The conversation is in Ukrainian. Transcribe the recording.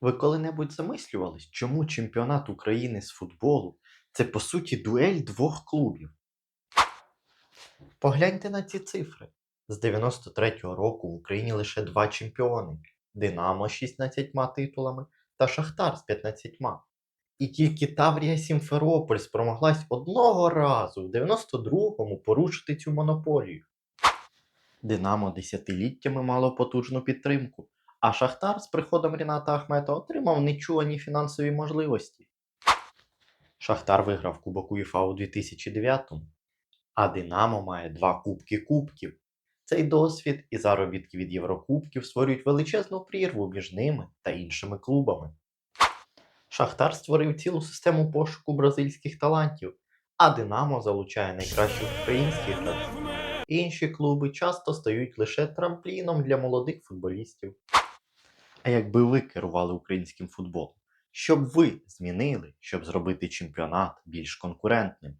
Ви коли-небудь замислювались, чому чемпіонат України з футболу це по суті дуель двох клубів? Погляньте на ці цифри. З 93-го року в Україні лише два чемпіони: Динамо з 16 титулами та Шахтар з 15. І тільки Таврія Сімферополь спромоглась одного разу в 92-му порушити цю монополію. Динамо десятиліттями мало потужну підтримку, а Шахтар з приходом Ріната Ахмета отримав нечувані фінансові можливості. Шахтар виграв Кубок УЄФА у 2009-му, а Динамо має два кубки кубків. Цей досвід і заробітки від Єврокубків створюють величезну прірву між ними та іншими клубами. Шахтар створив цілу систему пошуку бразильських талантів, а Динамо залучає найкращих українських гравців. Інші клуби часто стають лише трампліном для молодих футболістів. А якби ви керували українським футболом, що б ви змінили, щоб зробити чемпіонат більш конкурентним?